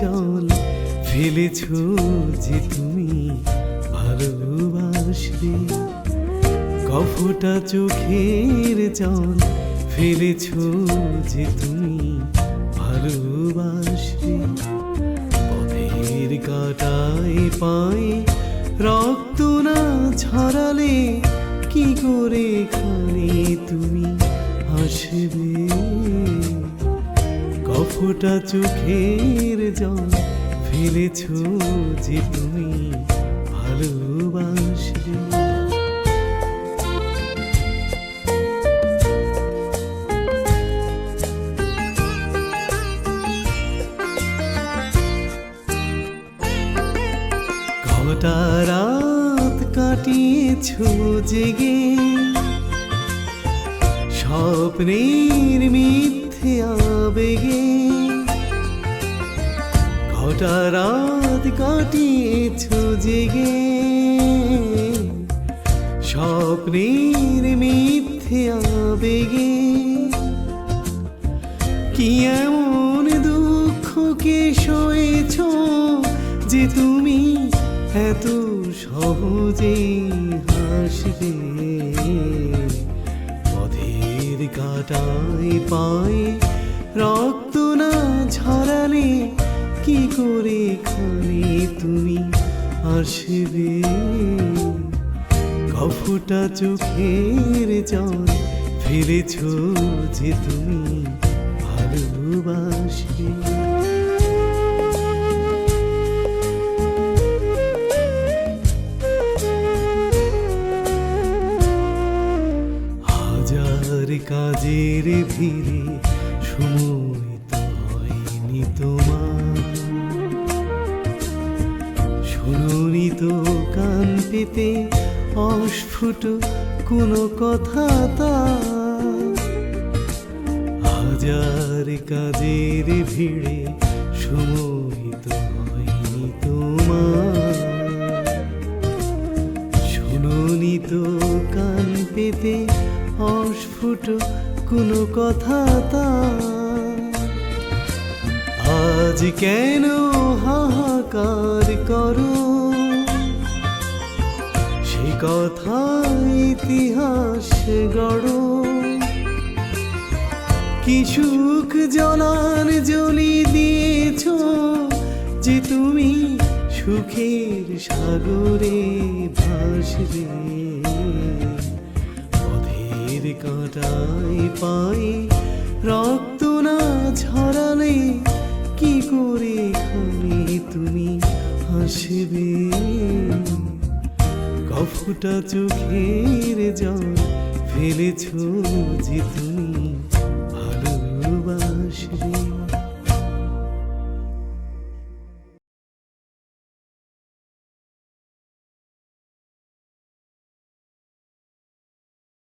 জল। ফেলেছ যে তুমি ভালোবাসবে কফটা চোখের জল। ফেলেছ যে তুমি ভালোবাসবে পথের কাটায় পায়ে রক্ত না ছড়ালে কি করে খানে তুমি আসবে কফটা চোখের জল ফেলেছ যে তুমি ভালোবাসবে কটা রাত কাটিয়েছ জেগে। স্বপ্নের মিথ্যে আবেগে কটা রাত কাটিয়েছ জেগে। স্বপ্নের মিথ্যে আবেগে। কি এমন দুঃখকে সয়েছ যে তুমি এত সহজে হাসবে পথের কাটায় পায়ে করে খানে তুমি আসবে। কফটা চোখের জল ফেলেছ যে তুমি ভালোবাসবে। কাজের ভিড়ে সময় তো হয়নি তোমার। শুনুনি তো কান পেতে অস্ফুট কোনো কথা তা হাজার কাজের ভিড়ে সময় হয়নি তোমার। শুনুনি তো কান পেতে অস্ফুট কোনো কথা তা আজ কেন হাহাকার করো। সে কথা ইতিহাস গড়ো। কি সুখ জলান জলি দিয়েছ যে তুমি সুখের সাগরে ভাসবে? পথের কাঁটায় পায়ে রক্ত হাসবে কফুটা চোখের জল ফেলেছ যে তুমি ভালোবাসবে।